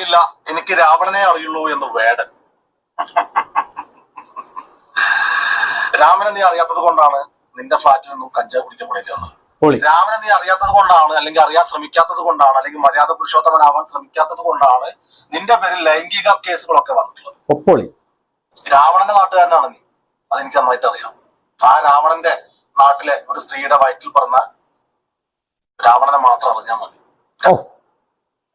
അറിയില്ല. എനിക്ക് രാവണനെ അറിയുള്ളൂ എന്ന് വേടൻ. രാമനെ നീ അറിയാത്തത് കൊണ്ടാണ് നിന്റെ ഫ്ലാറ്റിൽ നിന്നും കഞ്ചാവ് കുടിക്കപ്പെടേണ്ടി വന്നത്. പൊളി. രാമനെ നീ അറിയാത്തത് കൊണ്ടാണ് അല്ലെങ്കിൽ അറിയാൻ ശ്രമിക്കാത്തത് കൊണ്ടാണ് അല്ലെങ്കിൽ മര്യാദ പുരുഷോത്തമനാവാൻ ശ്രമിക്കാത്തത് കൊണ്ടാണ് നിന്റെ പേരിൽ ലൈംഗിക കേസുകളൊക്കെ വന്നിട്ടുള്ളത്. രാവണന്റെ നാട്ടുകാരനാണ് നീ. അതെനിക്ക് നന്നായിട്ട് അറിയാം. ആ രാവണന്റെ നാട്ടിലെ ഒരു സ്ത്രീയുടെ വയറ്റിൽ പറഞ്ഞ രാവണനെ മാത്രം അറിഞ്ഞാൽ മതി. ഓ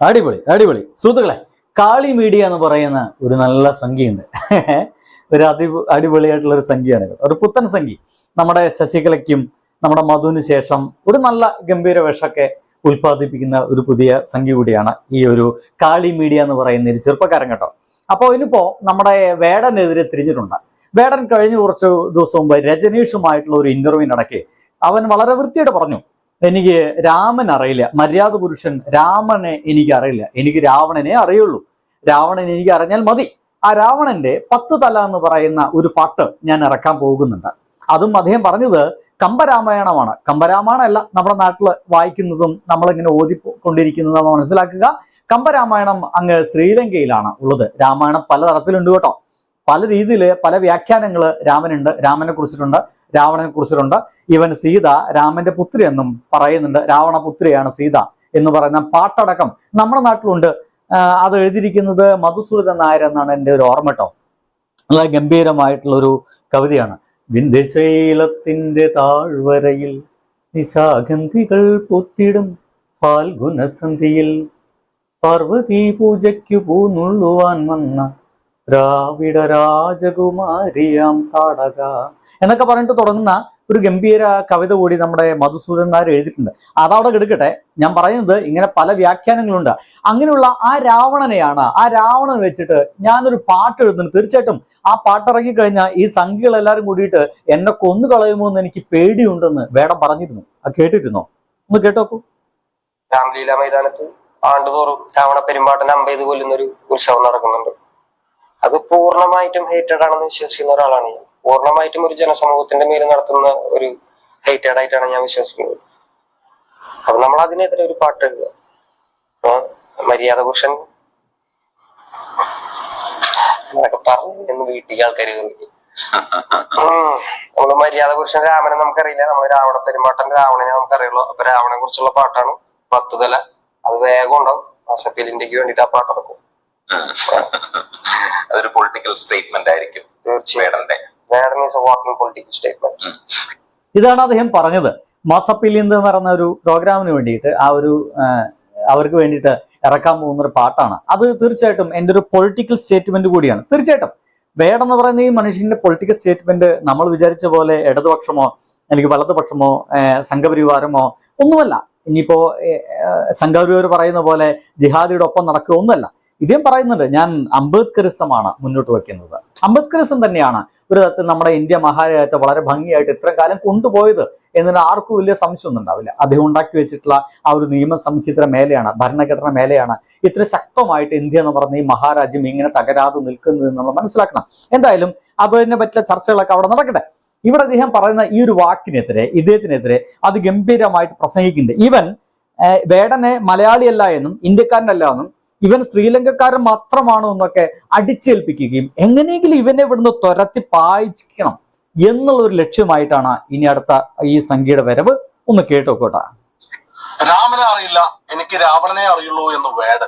അടിപൊളി അടിപൊളി. സുഹൃത്തുക്കളെ കാളി മീഡിയ എന്ന് പറയുന്ന ഒരു നല്ല സംഖ്യയുണ്ട്. ഒരു അതി അടിപൊളിയായിട്ടുള്ള ഒരു സംഖ്യയാണ് ഒരു പുത്തൻ സംഖ്യ. നമ്മുടെ ശശികലയ്ക്കും നമ്മുടെ മധുവിന് ശേഷം ഒരു നല്ല ഗംഭീര വേഷമൊക്കെ ഉൽപ്പാദിപ്പിക്കുന്ന ഒരു പുതിയ സംഖ്യ കൂടിയാണ് ഈ ഒരു കാളി മീഡിയ എന്ന് പറയുന്ന ഒരു ചെറുപ്പക്കാരൻ കേട്ടോ. അപ്പോൾ ഇനിയിപ്പോ നമ്മുടെ വേടനെതിരെ തിരിഞ്ഞിട്ടുണ്ട്. വേടൻ കഴിഞ്ഞ കുറച്ച് ദിവസം മുമ്പ് രജനീഷുമായിട്ടുള്ള ഒരു ഇന്റർവ്യൂ നടക്കി. അവൻ വളരെ വൃത്തിയായിട്ട് പറഞ്ഞു. എനിക്ക് രാമൻ അറിയില്ല. മര്യാദ പുരുഷൻ രാമനെ എനിക്ക് അറിയില്ല. എനിക്ക് രാവണനെ അറിയുള്ളൂ. രാവണൻ എനിക്ക് അറിഞ്ഞാൽ മതി. ആ രാവണന്റെ പത്ത് തല എന്ന് പറയുന്ന ഒരു പാട്ട് ഞാൻ ഇറക്കാൻ പോകുന്നുണ്ട്. അതും അദ്ദേഹം പറഞ്ഞത് കമ്പരാമായണമാണ്. കമ്പരാമായണമല്ല നമ്മുടെ നാട്ടിൽ വായിക്കുന്നതും നമ്മളിങ്ങനെ ഓതിക്കൊണ്ടിരിക്കുന്നതും മനസ്സിലാക്കുക. കമ്പരാമായണം അങ്ങ് ശ്രീലങ്കയിലാണ് ഉള്ളത്. രാമായണം പലതരത്തിലുണ്ട് കേട്ടോ. പല രീതിയിൽ പല വ്യാഖ്യാനങ്ങൾ രാമനുണ്ട്. രാമനെ കുറിച്ചിട്ടുണ്ട്. രാവണനെ കുറിച്ചിട്ടുണ്ട്. ഇവൻ സീത രാമന്റെ പുത്രി എന്നും പറയുന്നുണ്ട്. രാവണ പുത്രിയാണ് സീത എന്ന് പറയുന്ന പാട്ടടക്കം നമ്മുടെ നാട്ടിലുണ്ട്. അത് എഴുതിയിരിക്കുന്നത് മധുസൂദൻ നായർ എന്നാണ് എന്റെ ഒരു ഓർമ്മ കേട്ടോ നല്ല ഗംഭീരമായിട്ടുള്ളൊരു കവിതയാണ്. വിന്ധ്യശൈലത്തിന്റെ താഴ്വരയിൽ നിശാഗന്ധികൾ പൊത്തിടും ഫാൽഗുണസന്ധിയിൽ പാർവതി പൂജയ്ക്കു പൂന്നുള്ളുവാൻ വന്ന ദ്രാവിഡ രാജകുമാരിയാം താടക എന്നൊക്കെ പറഞ്ഞിട്ട് തുടങ്ങുന്ന ഒരു ഗംഭീര കവിത കൂടി നമ്മുടെ മധുസൂദൻ നായർ എഴുതിയിട്ടുണ്ട്. അതവിടെ കിടക്കട്ടെ. ഞാൻ പറയുന്നത് ഇങ്ങനെ പല വ്യാഖ്യാനങ്ങളുണ്ട്. അങ്ങനെയുള്ള ആ രാവണനെയാണ് ആ രാവണൻ വെച്ചിട്ട് ഞാനൊരു പാട്ട് എഴുതുന്നു തീർച്ചയായിട്ടും ആ പാട്ട് കഴിഞ്ഞാൽ ഈ സംഖ്യകൾ എല്ലാവരും കൂടിയിട്ട് എന്നെ കൊന്നു കളയുമോ എന്ന് എനിക്ക് പേടിയുണ്ടെന്ന് വേടം പറഞ്ഞിരുന്നു. അത് കേട്ടിരുന്നോ? ഒന്ന് കേട്ടോക്കൂ. രാംലീല മൈതാനത്ത് ആണ്ടുതോറും രാവണ പെരുമ്പാട്ടൻ കൊല്ലുന്ന ഒരു ഉത്സവം നടക്കുന്നുണ്ട്. അത് പൂർണമായിട്ടും ഹേറ്റഡ് ആണെന്ന് വിശ്വസിക്കുന്ന ഒരാളാണ് ഞാൻ. പൂർണമായിട്ടും ഒരു ജനസമൂഹത്തിന്റെ മേൽ നടത്തുന്ന ഒരു ഹെയ്റ്റഡ് ആയിട്ടാണ് ഞാൻ വിശ്വസിക്കുന്നത്. അപ്പൊ നമ്മൾ അതിനെതിരെ ഒരു പാട്ട് എഴുതുക. മര്യാദ പുരുഷൻ എന്നൊക്കെ പറഞ്ഞു എന്ന് വീട്ടിൽ ആൾക്കാർ നമ്മൾ മര്യാദ പുരുഷൻ രാമനെ നമുക്കറിയില്ല. നമ്മൾ രാവണ പെരുമാട്ടൻ രാവണനെ നമുക്കറിയുള്ളൂ. അപ്പൊ രാവണനെ കുറിച്ചുള്ള പാട്ടാണ് പത്ത് തല അത് വേഗം ഉണ്ടാവും. മാസപ്പിൽ ഇന്ത്യയ്ക്ക് വേണ്ടിട്ട് ആ പാട്ട് ഇറക്കും അതൊരു പൊളിറ്റിക്കൽ സ്റ്റേറ്റ്മെന്റ് ആയിരിക്കും. തീർച്ചയായും. Is a walking political statement ഇതാണ് അദ്ദേഹം പറഞ്ഞത്. മാസപ്പിൽ എന്ന് പറയുന്ന ഒരു പ്രോഗ്രാമിന് വേണ്ടിയിട്ട് ആ ഒരു അവർക്ക് വേണ്ടിയിട്ട് ഇറക്കാൻ പോകുന്ന ഒരു പാട്ടാണ്. അത് തീർച്ചയായിട്ടും എന്റെ ഒരു പൊളിറ്റിക്കൽ സ്റ്റേറ്റ്മെന്റ് കൂടിയാണ്. തീർച്ചയായിട്ടും. വേടെന്ന് പറയുന്ന ഈ മനുഷ്യന്റെ പൊളിറ്റിക്കൽ സ്റ്റേറ്റ്മെന്റ് നമ്മൾ വിചാരിച്ച പോലെ ഇടതുപക്ഷമോ അല്ലെങ്കിൽ വലതുപക്ഷമോ സംഘപരിവാരമോ ഒന്നുമല്ല. ഇനിയിപ്പോ സംഘപരിവാർ പറയുന്ന പോലെ ജിഹാദിയുടെ ഒപ്പം നടക്കുക ഒന്നുമല്ല. ഇദ്ദേഹം പറയുന്നുണ്ട് ഞാൻ അംബേദ്കറിസമാണ് മുന്നോട്ട് വയ്ക്കുന്നത്. അംബേദ്കറിസം തന്നെയാണ്. ഒരു തരത്തിൽ നമ്മുടെ ഇന്ത്യ മഹാരാജ്യത്തെ വളരെ ഭംഗിയായിട്ട് ഇത്ര കാലം കൊണ്ടുപോയത് എന്നതിന് ആർക്കും വലിയ സംശയമൊന്നും ഉണ്ടാവില്ല. അദ്ദേഹം ഉണ്ടാക്കി വെച്ചിട്ടുള്ള ആ ഒരു നിയമസംഹിത മേലെയാണ് ഭരണഘടന മേലെയാണ് ഇത്ര ശക്തമായിട്ട് ഇന്ത്യ എന്ന് പറഞ്ഞ ഈ മഹാരാജ്യം ഇങ്ങനെ തകരാതെ നിൽക്കുന്നത് നമ്മൾ മനസ്സിലാക്കണം. എന്തായാലും അതിനെ പറ്റിയ ചർച്ചകളൊക്കെ അവിടെ നടക്കട്ടെ. ഇവിടെ അദ്ദേഹം പറയുന്ന ഈ ഒരു വാക്കിനെതിരെ ഇദ്ദേഹത്തിനെതിരെ അത് ഗംഭീരമായിട്ട് പ്രസംഗിക്കുന്നുണ്ട്. ഇവൻ വേടനെ മലയാളിയല്ല എന്നും ഇന്ത്യക്കാരനല്ല എന്നും ഇവൻ ശ്രീലങ്കക്കാരൻ മാത്രമാണോ എന്നൊക്കെ അടിച്ചേൽപ്പിക്കുകയും എങ്ങനെയെങ്കിലും ഇവനെ ഇവിടുന്ന് തുരത്തി പായിക്കണം എന്നുള്ള ഒരു ലക്ഷ്യമായിട്ടാണ് ഇനി അടുത്ത ഈ സംഖ്യയുടെ വരവ്. ഒന്ന് കേട്ടോക്കോട്ടെ. രാമനെ അറിയില്ല എനിക്ക് രാവണനെ അറിയുള്ളൂ എന്ന് വേട്.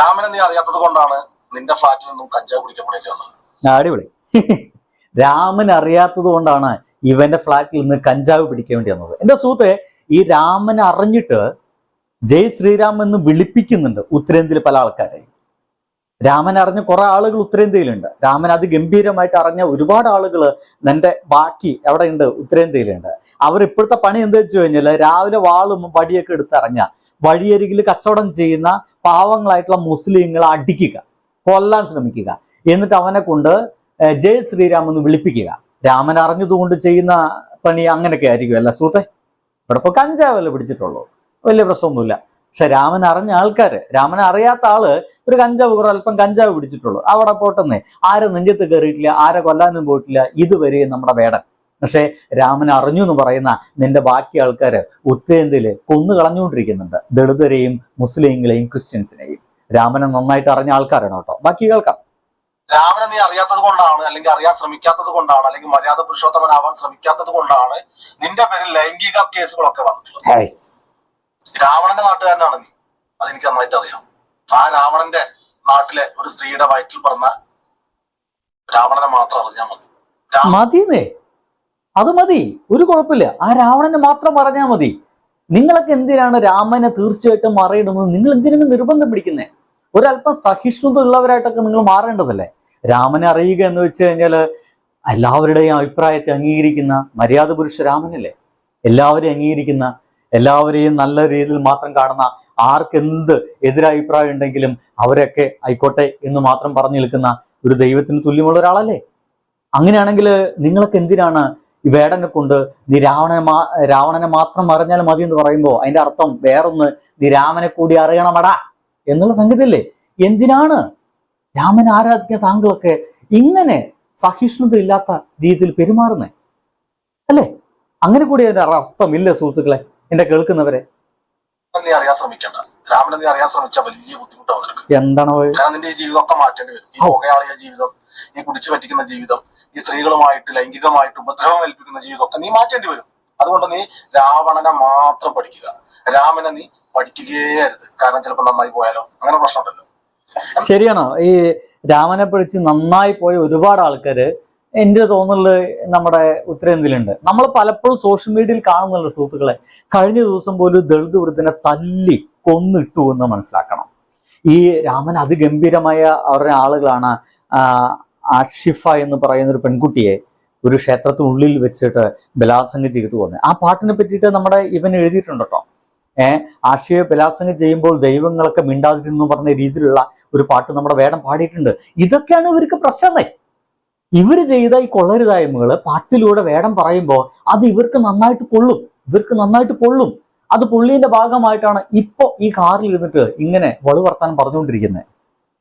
രാമനെ നീ അറിയാത്തത് കൊണ്ടാണ് നിന്റെ ഫ്ലാറ്റിൽ നിന്നും കഞ്ചാവ് കുടിക്കപ്പെടേണ്ടി വന്നത്. അടിപൊളി. രാമൻ അറിയാത്തത് കൊണ്ടാണ് ഇവന്റെ ഫ്ലാറ്റിൽ നിന്ന് കഞ്ചാവ് പിടിക്കേണ്ടി വന്നത്. എന്റെ സുഹൃത്തെ ഈ രാമൻ അറിഞ്ഞിട്ട് ജയ് ശ്രീരാം എന്ന് വിളിപ്പിക്കുന്നുണ്ട് ഉത്തരേന്ത്യയിൽ പല ആൾക്കാരെ. രാമൻ അറിഞ്ഞ കുറെ ആളുകൾ ഉത്തരേന്ത്യയിലുണ്ട്. രാമൻ അത് ഗംഭീരമായിട്ട് അറിഞ്ഞ ഒരുപാട് ആളുകൾ നിന്റെ ബാക്കി എവിടെ ഉണ്ട് ഉത്തരേന്ത്യയിലുണ്ട്. അവർ ഇപ്പോഴത്തെ പണി എന്താ വെച്ച് കഴിഞ്ഞാൽ രാവിലെ വാളും വടിയൊക്കെ എടുത്ത് ഇറങ്ങുക വഴിയരികിൽ കച്ചവടം ചെയ്യുന്ന പാവങ്ങളായിട്ടുള്ള മുസ്ലിങ്ങളെ അടിക്കുക കൊല്ലാൻ ശ്രമിക്കുക. എന്നിട്ട് അവനെ കൊണ്ട് ജയ് ശ്രീരാം എന്ന് വിളിപ്പിക്കുക. രാമൻ അറിഞ്ഞതുകൊണ്ട് ചെയ്യുന്ന പണി അങ്ങനെയൊക്കെ ആയിരിക്കും അല്ല സുഹൃത്തെ. ഇവിടെ ഇപ്പൊ കഞ്ചാവല്ലേ പിടിച്ചിട്ടുള്ളൂ. വലിയ പ്രശ്നമൊന്നുമില്ല. പക്ഷെ രാമൻ അറിഞ്ഞ ആൾക്കാർ രാമനെ അറിയാത്ത ആൾ ഒരു കഞ്ചാവ് കുറേ അല്പം കഞ്ചാവ് പിടിച്ചിട്ടുള്ളൂ. അവിടെ പോട്ടെന്നേ. ആരെ നെഞ്ചത്ത് കയറിയിട്ടില്ല ആരെ കൊല്ലാനും പോയിട്ടില്ല ഇതുവരെ നമ്മുടെ വേടൻ. പക്ഷേ രാമൻ അറിഞ്ഞു എന്ന് പറയുന്ന നിന്റെ ബാക്കി ആൾക്കാര് ഉത്തരേന്ത്യയിൽ കൊന്നു കളഞ്ഞുകൊണ്ടിരിക്കുന്നുണ്ട്. ദളിതരെയും മുസ്ലിങ്ങളെയും ക്രിസ്ത്യൻസിനെയും. രാമനെ നന്നായിട്ട് അറിഞ്ഞ ആൾക്കാരാണ് കേട്ടോ. ബാക്കി കേൾക്കാം. രാമനെ നീ അറിയാത്തത് കൊണ്ടാണ് അല്ലെങ്കിൽ അറിയാൻ ശ്രമിക്കാത്തത് കൊണ്ടാണ് അല്ലെങ്കിൽ മര്യാദ പുരുഷോത്തമനാവാൻ ശ്രമിക്കാത്തത് കൊണ്ടാണ് നിന്റെ പേരിൽ ലൈംഗിക കേസുകളൊക്കെ വന്നിട്ടുള്ളത്. രാവണന്റെ നാട്ടുകാരനാണ് നീ. അതെനിക്ക് നന്നായിട്ട് അറിയാം. ആ രാവണന്റെ നാട്ടിലെ ഒരു സ്ത്രീയുടെ വയറ്റിൽ പറഞ്ഞ രാവണനെ മാത്രം അറിഞ്ഞാൽ മതി. മതിന്നേ അത് മതി. ഒരു കുഴപ്പമില്ല. ആ രാവണനെ മാത്രം പറഞ്ഞാൽ മതി. നിങ്ങളൊക്കെ എന്തിനാണ് രാമനെ തീർച്ചയായിട്ടും മറയിടുന്നത്? നിങ്ങൾ എന്തിനാണ് നിർബന്ധം പിടിക്കുന്നത് ഒരല്പം സഹിഷ്ണുത ഉള്ളവരായിട്ടൊക്കെ നിങ്ങൾ മാറേണ്ടതല്ലേ? രാമനെ അറിയുക എന്ന് വെച്ച് കഴിഞ്ഞാൽ എല്ലാവരുടെയും അഭിപ്രായത്തെ അംഗീകരിക്കുന്ന മര്യാദ പുരുഷ രാമനല്ലേ? എല്ലാവരെയും അംഗീകരിക്കുന്ന എല്ലാവരെയും നല്ല രീതിയിൽ മാത്രം കാണുന്ന ആർക്കെന്ത് എതിരഭിപ്രായം ഉണ്ടെങ്കിലും അവരൊക്കെ ആയിക്കോട്ടെ എന്ന് മാത്രം പറഞ്ഞു നിൽക്കുന്ന ഒരു ദൈവത്തിന് തുല്യമുള്ള ഒരാളല്ലേ? അങ്ങനെയാണെങ്കിൽ നിങ്ങളൊക്കെ എന്തിനാണ് ഈ വേടനെ കൊണ്ട് നീ രാവണനെ മാ രാവണനെ മാത്രം അറിഞ്ഞാൽ മതി എന്ന് പറയുമ്പോൾ അതിന്റെ അർത്ഥം വേറൊന്ന് നീ രാമനെ കൂടി അറിയണമടാ എന്നുള്ള സംഗതിയല്ലേ? എന്തിനാണ് രാമനെ ആരാധിക്കുന്ന താങ്കളൊക്കെ ഇങ്ങനെ സഹിഷ്ണുത ഇല്ലാത്ത രീതിയിൽ പെരുമാറുന്നേ? അല്ലേ? അങ്ങനെ കൂടി അതിന്റെ അർത്ഥമില്ല സുഹൃത്തുക്കളെ. എന്റെ കേൾക്കുന്നവരെ. നീ അറിയാൻ ശ്രമിക്കണ്ട. രാമനെ നീ അറിയാൻ ശ്രമിച്ച വലിയ ബുദ്ധിമുട്ടാവും നിനക്ക്. എന്താണ് പോയത്? കാരണം നിന്റെ ജീവിതമൊക്കെ മാറ്റേണ്ടി വരും. ഈ പുകയാളിയ ജീവിതം ഈ കുടിച്ചു പറ്റിക്കുന്ന ജീവിതം ഈ സ്ത്രീകളുമായിട്ട് ലൈംഗികമായിട്ട് ഉപദ്രവം ഏൽപ്പിക്കുന്ന ജീവിതമൊക്കെ നീ മാറ്റേണ്ടി വരും. അതുകൊണ്ട് നീ രാവണനെ മാത്രം പഠിക്കുക. രാമനെ നീ പഠിക്കുകയേ അരുത്. കാരണം ചിലപ്പോൾ നന്നായി പോയാലോ? അങ്ങനെ പ്രശ്നമുണ്ടല്ലോ. ശരിയാണോ? ഈ രാമനെ പഠിച്ച് നന്നായി പോയ ഒരുപാട് ആൾക്കാര് എന്റെ തോന്നൽ നമ്മുടെ ഉത്തരേന്ത്യയിലുണ്ട്. നമ്മൾ പലപ്പോഴും സോഷ്യൽ മീഡിയയിൽ കാണുന്നുണ്ട് സുഹൃത്തുക്കളെ? കഴിഞ്ഞ ദിവസം പോലും ദളിത് വൃദ്ധനെ തല്ലി കൊന്നിട്ടു എന്ന് മനസ്സിലാക്കണം. ഈ രാമൻ അതിഗംഭീരമായ അവരുടെ ആളുകളാണ് ആഷിഫ എന്ന് പറയുന്ന ഒരു പെൺകുട്ടിയെ ഒരു ക്ഷേത്രത്തിനുള്ളിൽ വെച്ചിട്ട് ബലാത്സംഗം ചെയ്തു പോകുന്നത് ആ പാട്ടിനെ പറ്റിയിട്ട് നമ്മുടെ ഇവൻ എഴുതിയിട്ടുണ്ട് കേട്ടോ. ഏഹ് ആഷിയെ ബലാത്സംഗം ചെയ്യുമ്പോൾ ദൈവങ്ങളൊക്കെ മിണ്ടാതിരുന്നു പറഞ്ഞ രീതിയിലുള്ള ഒരു പാട്ട് നമ്മുടെ വേടം പാടിയിട്ടുണ്ട്. ഇതൊക്കെയാണ് ഇവർക്ക് പ്രശ്നമേ. ഇവർ ചെയ്ത ഈ കൊള്ളരുതായ്മകൾ പാട്ടിലൂടെ വേടം പറയുമ്പോൾ അത് ഇവർക്ക് നന്നായിട്ട് കൊള്ളും ഇവർക്ക് നന്നായിട്ട് പൊള്ളും. അത് പുള്ളിന്റെ ഭാഗമായിട്ടാണ് ഇപ്പൊ ഈ കാറിൽ ഇരുന്നിട്ട് ഇങ്ങനെ വളുവർത്താൻ പറഞ്ഞുകൊണ്ടിരിക്കുന്നത്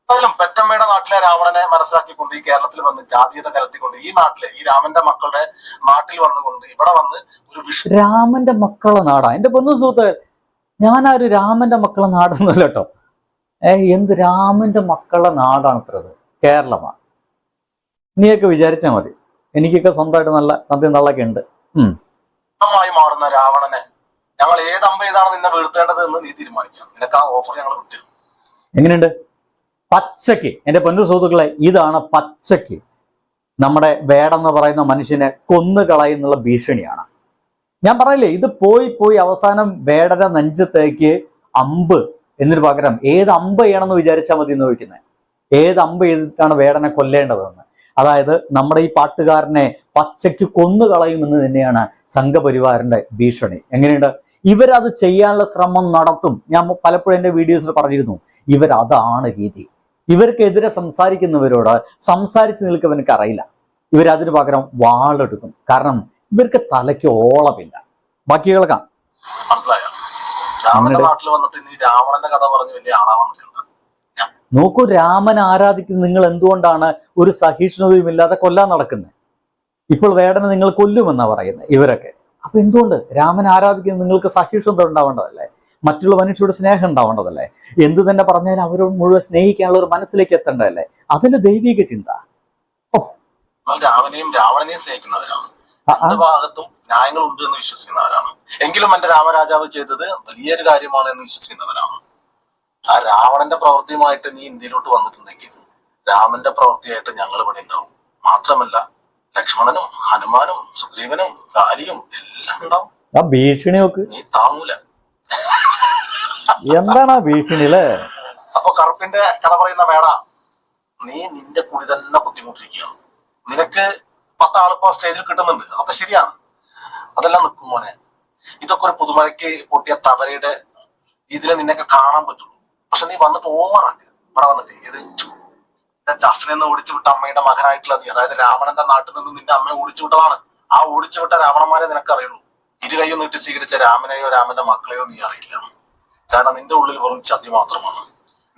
എന്തായാലും പെറ്റമ്മയുടെ നാട്ടിലെ രാവണനെ മനസ്സിലാക്കിക്കൊണ്ട് ഈ കേരളത്തിൽ വന്ന് ജാതീയത കലർത്തിക്കൊണ്ട് ഈ നാട്ടിലെ ഈ രാമന്റെ മക്കളുടെ നാട്ടിൽ വന്നുകൊണ്ട് ഇവിടെ വന്ന് ഒരു വിഷ രാമന്റെ മക്കളെ നാടാ. എന്റെ പൊന്നു സുഹൃത്ത് ഒരു രാമന്റെ മക്കളെ നാടൊന്നുമല്ല കേട്ടോ. ഏ എന്ത് രാമന്റെ മക്കളെ നാടാണ് ഇത്രത് കേരളമാണ് നീയൊക്കെ വിചാരിച്ചാൽ മതി. എനിക്കൊക്കെ സ്വന്തമായിട്ട് നല്ല നന്ദി തള്ളൊക്കെ ഉണ്ട്. മാറുന്ന രാവണനെ ഞങ്ങൾ ഏത് അമ്പ ഏതാണ് നിന്നെ വീഴ്ത്തേണ്ടത് എന്ന് നീ തീരുമാനിക്കാം. നിനക്ക് ആ ഓഫർ ഞങ്ങൾ വിട്ടു എങ്ങനെയുണ്ട്? പച്ചയ്ക്ക്. എന്റെ പൊന്നു സുഹൃത്തുക്കളെ ഇതാണ് പച്ചയ്ക്ക്. നമ്മുടെ വേടെന്ന് പറയുന്ന മനുഷ്യനെ കൊന്നു കളയുന്നുള്ള ഭീഷണിയാണ്. ഞാൻ പറയില്ലേ ഇത് പോയി പോയി അവസാനം വേടര നെഞ്ചത്തേക്ക് അമ്പ് എന്നതിന് പകരം ഏത് അമ്പ് ചെയ്യണമെന്ന് വിചാരിച്ചാൽ മതി എന്ന് ചോദിക്കുന്നത് ഏത് അമ്പ് ചെയ്തിട്ടാണ് വേടനെ കൊല്ലേണ്ടതെന്ന്? അതായത് നമ്മുടെ ഈ പാട്ടുകാരനെ പച്ചയ്ക്ക് കൊന്നു കളയുമെന്ന് തന്നെയാണ് സംഘപരിവാറിന്റെ ഭീഷണി. എങ്ങനെയുണ്ട്? ഇവരത് ചെയ്യാനുള്ള ശ്രമം നടത്തും. ഞാൻ പലപ്പോഴും എന്റെ വീഡിയോസിൽ പറഞ്ഞിരുന്നു ഇവരതാണ് രീതി. ഇവർക്കെതിരെ സംസാരിക്കുന്നവരോട് സംസാരിച്ച് നിൽക്കുന്നവനക്ക് അറിയില്ല ഇവരതിന് പകരം വാളെടുക്കും. കാരണം ഇവർക്ക് തലയ്ക്ക് ഓളമില്ല. ബാക്കി കേൾക്കാം. മനസ്സിലായോ? രാമന്റെ നാട്ടിൽ വന്നിട്ട് നീ രാവണന്റെ കഥ പറഞ്ഞ് വലിയ ആളാ വന്നിട്ടുണ്ട് നോക്കൂ രാമൻ ആരാധിക്കുന്ന നിങ്ങൾ എന്തുകൊണ്ടാണ് ഒരു സഹിഷ്ണുതയും ഇല്ലാതെ കൊല്ലാൻ നടക്കുന്നത്? ഇപ്പോൾ വേടനെ നിങ്ങൾ കൊല്ലുമെന്നാണ് പറയുന്നത് ഇവരൊക്കെ. അപ്പൊ എന്തുകൊണ്ട്? രാമൻ ആരാധിക്കുന്ന നിങ്ങൾക്ക് സഹിഷ്ണുത ഉണ്ടാവേണ്ടതല്ലേ? മറ്റുള്ള മനുഷ്യരുടെ സ്നേഹം ഉണ്ടാവേണ്ടതല്ലേ? എന്ത് തന്നെ പറഞ്ഞാലും അവരോട് മുഴുവൻ സ്നേഹിക്കാനുള്ള ഒരു മനസ്സിലേക്ക് എത്തേണ്ടതല്ലേ? അതിന്റെ ദൈവിക ചിന്ത. ഓ. രാമനെയും രാവണനെയും സ്നേഹിക്കുന്നവരാണ്. ഭാഗത്തും ന്യായങ്ങൾ ഉണ്ട് എന്ന് വിശ്വസിക്കുന്നവരാണ്. എങ്കിലും എന്റെ രാമരാജാവ് ചെയ്തത് വലിയൊരു കാര്യമാണ് എന്ന് വിശ്വസിക്കുന്നവരാണ്. ആ രാവണന്റെ പ്രവൃത്തിയുമായിട്ട് നീ ഇന്ത്യയിലോട്ട് വന്നിട്ടുണ്ടെങ്കിൽ രാമന്റെ പ്രവൃത്തിയായിട്ട് ഞങ്ങൾ ഇവിടെ ഉണ്ടാവും. മാത്രമല്ല ലക്ഷ്മണനും ഹനുമാനും സുഗ്രീവനും കാലിയും എല്ലാം ഉണ്ടാവും. ആ ഭീഷണി നോക്ക്. നീ താങ്ങൂല. എന്താണ് ആ ഭീഷണി അല്ലേ? അപ്പൊ കറുപ്പിന്റെ കഥ പറയുന്ന വേട നീ നിന്റെ കൂടി തന്നെ ബുദ്ധിമുട്ടിരിക്കുകയാണ്. നിനക്ക് പത്താളിപ്പോ സ്റ്റേജിൽ കിട്ടുന്നുണ്ട്. അതൊക്കെ ശരിയാണ്. അതെല്ലാം നിൽക്കും മോനെ. ഇതൊക്കെ ഒരു പുതുമഴയ്ക്ക് പൊട്ടിയ തവരയുടെ ഇതിലെ നിന്നൊക്കെ കാണാൻ പറ്റുള്ളൂ. പക്ഷെ നീ വന്നിട്ട് ഓവർ ആക്കരുത്. ഇവിടെ വന്നിട്ട് ഇത് ജാസ്റ്റിനെ നിന്ന് ഓടിച്ചു വിട്ട അമ്മയുടെ മകനായിട്ടുള്ള നീ അതായത് രാവണന്റെ നാട്ടിൽ നിന്ന് നിന്റെ അമ്മയെ ഓടിച്ചു വിട്ടതാണ്. ആ ഓടിച്ചു വിട്ട രാവണന്മാരെ നിനക്ക് അറിയുള്ളൂ ഇരു കൈയോ നീട്ടി സ്വീകരിച്ച രാമനെയോ രാമന്റെ മക്കളെയോ നീ അറിയില്ല. കാരണം നിന്റെ ഉള്ളിൽ വെറും ചതി മാത്രമാണ്.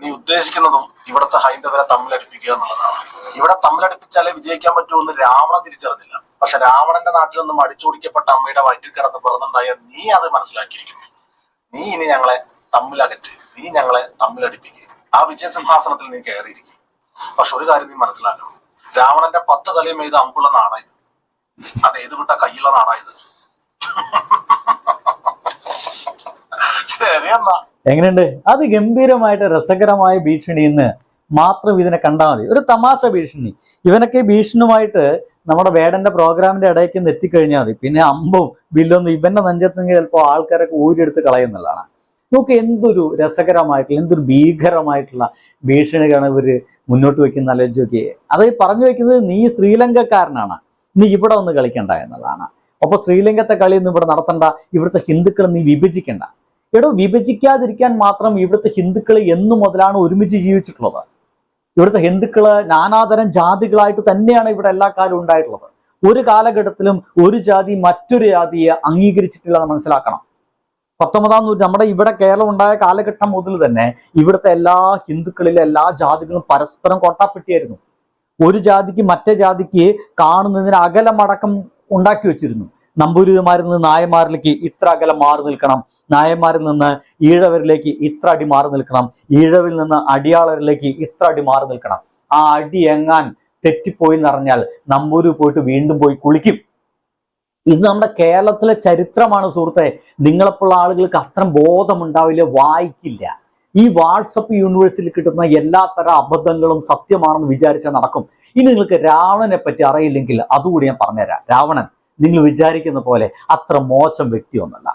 നീ ഉദ്ദേശിക്കുന്നതും ഇവിടത്തെ ഹൈന്ദവരെ തമ്മിലടിപ്പിക്കുക എന്നുള്ളതാണ്. ഇവിടെ തമ്മിലടിപ്പിച്ചാലേ വിജയിക്കാൻ പറ്റുമെന്ന് രാവണൻ തിരിച്ചറിഞ്ഞില്ല. പക്ഷെ രാവണന്റെ നാട്ടിൽ നിന്നും അടിച്ചോടിക്കപ്പെട്ട അമ്മയുടെ വയറ്റിൽ കിടന്ന് പിറന്നുണ്ടായ നീ അത് മനസ്സിലാക്കിയിരിക്കുന്നു. നീ ഇനി ഞങ്ങളെ തമ്മിലകറ്റ്. നീ ഞങ്ങളെ തമ്മിലടിപ്പിക്കുക ആ വിജയസിംഹാസനത്തിൽ നീ കയറിയിരിക്കും. പക്ഷെ ഒരു കാര്യം നീ മനസ്സിലാക്കണം. രാവണന്റെ പത്ത് തലയും എഴുത അമ്പുള്ള നാടായത് അത് ഏത് വിട്ട കയ്യുള്ള നാടായത് ശരിയെന്നാ എങ്ങനെയുണ്ട്? അത് ഗംഭീരമായിട്ട് രസകരമായ ഭീഷണി എന്ന് മാത്രം ഇതിനെ കണ്ടാൽ മതി. ഒരു തമാശ ഭീഷണി. ഇവനൊക്കെ ഈ ഭീഷണിയുമായിട്ട് നമ്മുടെ വേടന്റെ പ്രോഗ്രാമിന്റെ ഇടയ്ക്ക് നിന്ന് എത്തിക്കഴിഞ്ഞാൽ മതി. പിന്നെ അമ്പും ബില്ലൊന്നും ഇവന്റെ നെഞ്ചത്തുനിന്ന് ചിലപ്പോൾ ആൾക്കാരൊക്കെ ഊരിയെടുത്ത് കളയുന്നുള്ളതാണ് നമുക്ക് എന്തൊരു രസകരമായിട്ടുള്ള എന്തൊരു ഭീകരമായിട്ടുള്ള ഭീഷണികളാണ് ഇവർ മുന്നോട്ട് വെക്കുന്ന ആലോചിച്ച് നോക്കിയേ അത് പറഞ്ഞു വെക്കുന്നത് നീ ശ്രീലങ്കക്കാരനാണ്. നീ ഇവിടെ ഒന്ന് കളിക്കണ്ട എന്നതാണ്. അപ്പൊ ശ്രീലങ്കത്തെ കളി ഒന്നും ഇവിടെ നടത്തണ്ട. ഇവിടുത്തെ ഹിന്ദുക്കളെ നീ വിഭജിക്കണ്ട. എടോ വിഭജിക്കാതിരിക്കാൻ മാത്രം ഇവിടുത്തെ ഹിന്ദുക്കൾ എന്നു മുതലാണ് ഒരുമിച്ച് ജീവിച്ചിട്ടുള്ളത്. ഇവിടുത്തെ ഹിന്ദുക്കൾ നാനാതരം ജാതികളായിട്ട് തന്നെയാണ് ഇവിടെ എല്ലാ കാലവും ഉണ്ടായിട്ടുള്ളത്. ഒരു കാലഘട്ടത്തിലും ഒരു ജാതി മറ്റൊരു ജാതിയെ അംഗീകരിച്ചിട്ടില്ല മനസ്സിലാക്കണം. പത്തൊമ്പതാം നൂറ്റാണ്ട് നമ്മുടെ ഇവിടെ കേരളം ഉണ്ടായ കാലഘട്ടം മുതൽ തന്നെ ഇവിടുത്തെ എല്ലാ ഹിന്ദുക്കളിലെ എല്ലാ ജാതികളും പരസ്പരം കൊട്ടാപ്പെട്ടിയായിരുന്നു. ഒരു ജാതിക്ക് മറ്റേ ജാതിക്ക് കാണുന്നതിന് അകലമടക്കം ഉണ്ടാക്കി വെച്ചിരുന്നു. നമ്പൂരിമാരിൽ നിന്ന് നായന്മാരിലേക്ക് ഇത്ര അകലം മാറി നിൽക്കണം. നായന്മാരിൽ നിന്ന് ഈഴവരിലേക്ക് ഇത്ര അടി മാറി നിൽക്കണം. ഈഴവിൽ നിന്ന് അടിയാളരിലേക്ക് ഇത്ര അടി മാറി നിൽക്കണം. ആ അടി എങ്ങാൻ തെറ്റിപ്പോയി എന്നറിഞ്ഞാൽ നമ്പൂര് പോയിട്ട് വീണ്ടും പോയി കുളിക്കും. ഇത് നമ്മുടെ കേരളത്തിലെ ചരിത്രമാണ് സുഹൃത്തെ. നിങ്ങളെപ്പോലുള്ള ആളുകൾക്ക് അത്ര ബോധമുണ്ടാവില്ല വായിക്കില്ല. ഈ വാട്സപ്പ് യൂണിവേഴ്സിൽ കിട്ടുന്ന എല്ലാ തരം അബദ്ധങ്ങളും സത്യമാണെന്ന് വിചാരിച്ചാൽ നടക്കും. ഇനി നിങ്ങൾക്ക് രാവണനെ പറ്റി അറിയില്ലെങ്കിൽ അതുകൂടി ഞാൻ പറഞ്ഞുതരാം. രാവണൻ നിങ്ങൾ വിചാരിക്കുന്ന പോലെ അത്ര മോശം വ്യക്തിയൊന്നല്ല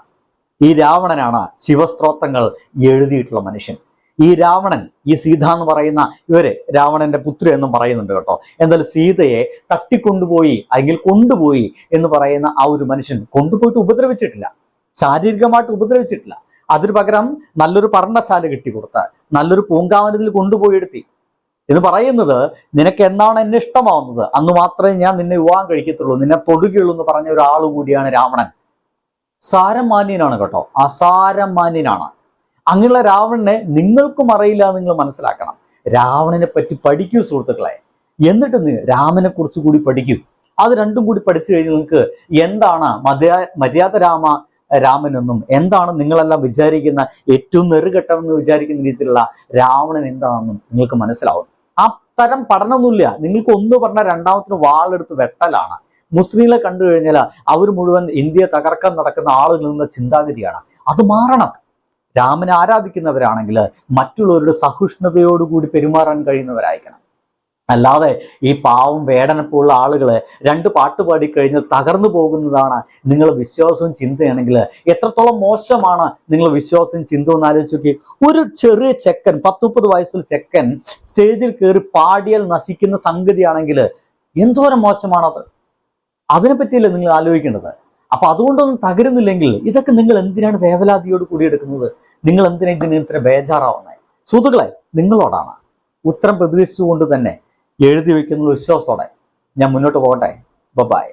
ഈ രാവണനാണ് ശിവസ്ത്രോത്രങ്ങൾ എഴുതിയിട്ടുള്ള മനുഷ്യൻ. ഈ രാവണൻ ഈ സീത എന്ന് പറയുന്ന ഇവർ രാവണന്റെ പുത്രി എന്നും പറയുന്നുണ്ട് കേട്ടോ. എന്തായാലും സീതയെ തട്ടിക്കൊണ്ടുപോയി അല്ലെങ്കിൽ കൊണ്ടുപോയി എന്ന് പറയുന്ന ആ ഒരു മനുഷ്യൻ കൊണ്ടുപോയിട്ട് ഉപദ്രവിച്ചിട്ടില്ല. ശാരീരികമായിട്ട് ഉപദ്രവിച്ചിട്ടില്ല. അതിനു പകരം നല്ലൊരു പർണശാല കിട്ടിക്കൊടുത്ത് നല്ലൊരു പൂങ്കാവനത്തിൽ കൊണ്ടുപോയി എടുത്തി. എന്ന് പറയുന്നത് നിനക്ക് എന്നാണ് എന്നെ ഇഷ്ടമാവുന്നത്? അന്ന് മാത്രമേ ഞാൻ നിന്നെ വിവാഹം കഴിക്കത്തുള്ളൂ നിന്നെ തൊടുകയുള്ളൂ എന്ന് പറഞ്ഞ ഒരാൾ കൂടിയാണ് രാവണൻ. സാരമാന്യനാണ് കേട്ടോ. അസാരമാന്യനാണ്. അങ്ങനെയുള്ള രാവണനെ നിങ്ങൾക്കും അറിയില്ല എന്ന് നിങ്ങൾ മനസ്സിലാക്കണം. രാവണനെ പറ്റി പഠിക്കൂ സുഹൃത്തുക്കളെ. എന്നിട്ട് രാമനെ കുറിച്ച് കൂടി പഠിക്കൂ. അത് രണ്ടും കൂടി പഠിച്ചു കഴിഞ്ഞാൽ നിങ്ങൾക്ക് എന്താണ് മര്യാ മര്യാദ രാമ രാമനെന്നും എന്താണ് നിങ്ങളെല്ലാം വിചാരിക്കുന്ന ഏറ്റവും നെറുകെട്ടം എന്ന് വിചാരിക്കുന്ന രീതിയിലുള്ള രാവണൻ എന്താണെന്നും നിങ്ങൾക്ക് മനസ്സിലാവും. ആ തരം പഠനമൊന്നുമില്ല. നിങ്ങൾക്ക് ഒന്ന് പറഞ്ഞ രണ്ടാമത്തിന് വാളെടുത്ത് വെട്ടലാണ്. മുസ്ലിങ്ങളെ കണ്ടു കഴിഞ്ഞാൽ അവർ മുഴുവൻ ഇന്ത്യയെ തകർക്കാൻ നടക്കുന്ന ആളുകളിൽ നിന്ന് ചിന്താഗതിയാണ്. അത് മാറണം. രാമനെ ആരാധിക്കുന്നവരാണെങ്കിൽ മറ്റുള്ളവരുടെ സഹിഷ്ണുതയോടുകൂടി പെരുമാറാൻ കഴിയുന്നവരായിരിക്കണം. അല്ലാതെ ഈ പാവം വേടനപ്പുള്ള ആളുകൾ രണ്ട് പാട്ട് പാടിക്കഴിഞ്ഞ് തകർന്നു പോകുന്നതാണ് നിങ്ങളുടെ വിശ്വാസവും ചിന്തയാണെങ്കിൽ എത്രത്തോളം മോശമാണ് നിങ്ങളുടെ വിശ്വാസവും ചിന്തവും എന്ന് ആലോചിച്ച് നോക്കി. ഒരു ചെറിയ ചെക്കൻ പത്തുമുപ്പത് വയസ്സിൽ ചെക്കൻ സ്റ്റേജിൽ കയറി പാടിയാൽ നശിക്കുന്ന സംഗതിയാണെങ്കിൽ എന്തോരം മോശമാണത്? അതിനെ പറ്റിയല്ലേ നിങ്ങൾ ആലോചിക്കേണ്ടത്? അപ്പൊ അതുകൊണ്ടൊന്നും തകരുന്നില്ലെങ്കിൽ ഇതൊക്കെ നിങ്ങൾ എന്തിനാണ് വേവലാതിയോട് കൂടി എടുക്കുന്നത് നിങ്ങൾ എന്തിനാ ഇതിന് ഇത്ര ബേജാറാവുന്നത് സുഹൃത്തുക്കളെ നിങ്ങളോടാണ്. ഉത്തരം പ്രതീക്ഷിച്ചുകൊണ്ട് തന്നെ എഴുതി വയ്ക്കുന്ന വിശ്വാസത്തോടെ ഞാൻ മുന്നോട്ട് പോകട്ടെ. ബൈ